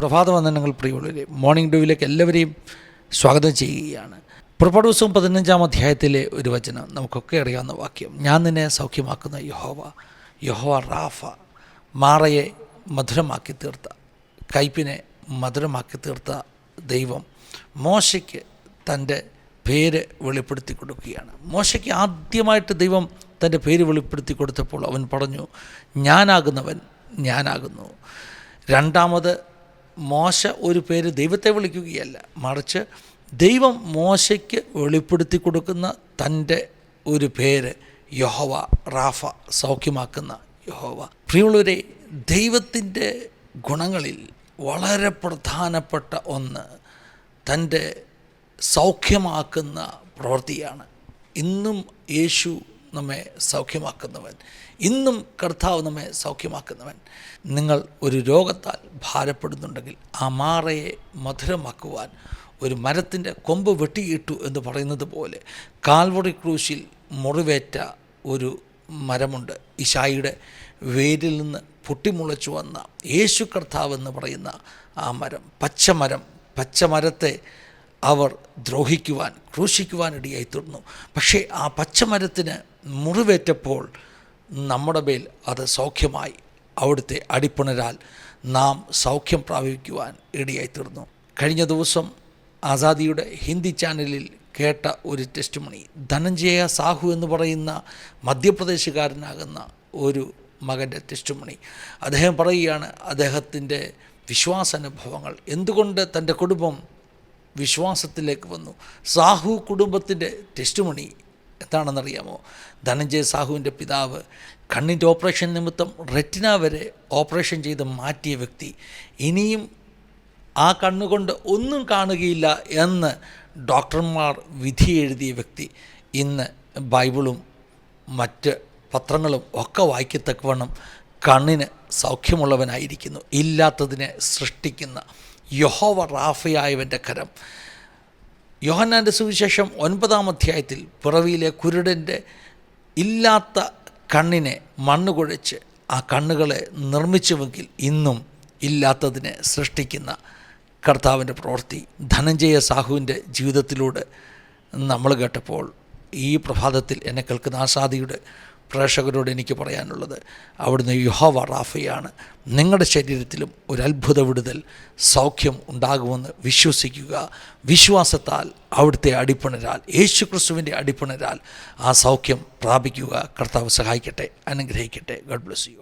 പ്രഭാത വന്ദനങ്ങൾ പ്രിയമുള്ളവരെ മോർണിംഗ് ഡ്യൂവിലേക്ക് എല്ലാവരെയും സ്വാഗതം ചെയ്യുകയാണ്. പുറപ്പാട് പതിനഞ്ചാം അധ്യായത്തിലെ ഒരു വചനം. നമുക്കൊക്കെ അറിയാവുന്ന വാക്യം. ഞാൻ നിന്നെ സൗഖ്യമാക്കുന്ന യഹോവ യഹോവ റാഫ മാറയെ മധുരമാക്കി തീർത്ത കയ്പിനെ മധുരമാക്കി തീർത്ത ദൈവം മോശയ്ക്ക് തന്റെ പേര് വെളിപ്പെടുത്തി കൊടുക്കുകയാണ്. മോശയ്ക്ക് ആദ്യമായിട്ട് ദൈവം തന്റെ പേര് വെളിപ്പെടുത്തി കൊടുത്തപ്പോൾ അവൻ പറഞ്ഞു ഞാനാകുന്നവൻ ഞാനാകുന്നു. രണ്ടാമത് മോശ ഒരു പേര് ദൈവത്തെ വിളിക്കുകയല്ല. മറിച്ച് ദൈവം മോശയ്ക്ക് വെളിപ്പെടുത്തി കൊടുക്കുന്ന തന്റെ ഒരു പേര് യഹോവ റാഫ സൗഖ്യമാക്കുന്ന യഹോവ. പ്രിയമുള്ളവരെ ദൈവത്തിന്റെ ഗുണങ്ങളിൽ വളരെ പ്രധാനപ്പെട്ട ഒന്ന് തന്റെ സൗഖ്യമാക്കുന്ന പ്രവൃത്തിയാണ്. ഇന്നും യേശു നമ്മെ സൗഖ്യമാക്കുന്നവൻ. ഇന്നും കർത്താവ് നമ്മെ സൗഖ്യമാക്കുന്നവൻ. നിങ്ങൾ ഒരു രോഗത്താൽ ഭാരപ്പെടുന്നുണ്ടെങ്കിൽ ആ മാറയെ മധുരമാക്കുവാൻ ഒരു മരത്തിന്റെ കൊമ്പ് വെട്ടിയിട്ടു എന്ന് പറയുന്നത് പോലെ കാൽവറി ക്രൂശിൽ മുറിവേറ്റ ഒരു മരമുണ്ട്. ഇഷായിയുടെ വേരിൽ നിന്ന് പൊട്ടിമുളച്ചു വന്ന യേശു കർത്താവ് എന്ന് പറയുന്ന ആ മരം പച്ചമരം പച്ചമരത്തെ അവർ ദ്രോഹിക്കുവാൻ ക്രൂശിക്കുവാൻ ഇടയായി തീർന്നു. പക്ഷേ ആ പച്ചമരത്തിന് മുറിവേറ്റപ്പോൾ നമ്മുടെ മേൽ അത് സൗഖ്യമായി അവിടുത്തെ അടിപ്പുണരാൽ നാം സൗഖ്യം പ്രാപിക്കുവാൻ ഇടയായി തീർന്നു കഴിഞ്ഞ ദിവസം ആസാദിയുടെ ഹിന്ദി ചാനലിൽ കേട്ട ഒരു ടെസ്റ്റ് മണി ധനഞ്ജയ സാഹു എന്ന് പറയുന്ന മധ്യപ്രദേശുകാരനാകുന്ന ഒരു മകന്റെ ടെസ്റ്റ് മണി അദ്ദേഹം പറയുകയാണ് അദ്ദേഹത്തിന്റെ വിശ്വാസാനുഭവങ്ങൾ എന്തുകൊണ്ട് തന്റെ കുടുംബം വിശ്വാസത്തിലേക്ക് വന്നു? സാഹു കുടുംബത്തിന്റെ ടെസ്റ്റ് മണി എന്താണെന്നറിയാമോ ധനഞ്ജയ സാഹുവിന്റെ പിതാവ് കണ്ണിന്റെ ഓപ്പറേഷൻ നിമിത്തം റെറ്റിന വരെ ഓപ്പറേഷൻ ചെയ്ത് മാറ്റിയ വ്യക്തി. ഇനിയും ആ കണ്ണുകൊണ്ട് ഒന്നും കാണുകയില്ല എന്ന് ഡോക്ടർമാർ വിധി എഴുതിയ വ്യക്തി. ഇന്ന് ബൈബിളും മറ്റ് പത്രങ്ങളും ഒക്കെ വായിക്കത്തക്കവണ്ണം കണ്ണിന് സൗഖ്യമുള്ളവനായിരിക്കുന്നു. ഇല്ലാത്തതിനെ സൃഷ്ടിക്കുന്ന യഹോവ റാഫയായവന്റെ കരം. യോഹന്നാന്റെ സുവിശേഷം ഒൻപതാം അധ്യായത്തിൽ പിറവിയിലെ കുരുടന്റെ ഇല്ലാത്ത കണ്ണിനെ മണ്ണ് കുഴച്ച് ആ കണ്ണുകളെ നിർമ്മിച്ചുവെങ്കിൽ ഇന്നും ഇല്ലാത്തതിനെ സൃഷ്ടിക്കുന്ന കർത്താവിന്റെ പ്രവൃത്തി. ധനഞ്ജയ സാഹുവിന്റെ ജീവിതത്തിലൂടെ നമ്മൾ കേട്ടപ്പോൾ ഈ പ്രഭാതത്തിൽ എന്നെ കേൾക്കുന്ന ആസാദിയുടെ പ്രേക്ഷകരോട് എനിക്ക് പറയാനുള്ളത്. അവിടുന്ന് യുഹോവ റാഫയാണ്. നിങ്ങളുടെ ശരീരത്തിലും ഒരു അത്ഭുത വിടുതൽ സൗഖ്യം ഉണ്ടാകുമെന്ന് വിശ്വസിക്കുക. വിശ്വാസത്താൽ അവിടുത്തെ അടിപ്പണരാൽ യേശു ക്രിസ്തുവിന്റെ അടിപ്പണരാൽ ആ സൗഖ്യം പ്രാപിക്കുക. കർത്താവ് സഹായിക്കട്ടെ അനുഗ്രഹിക്കട്ടെ. Garh bless you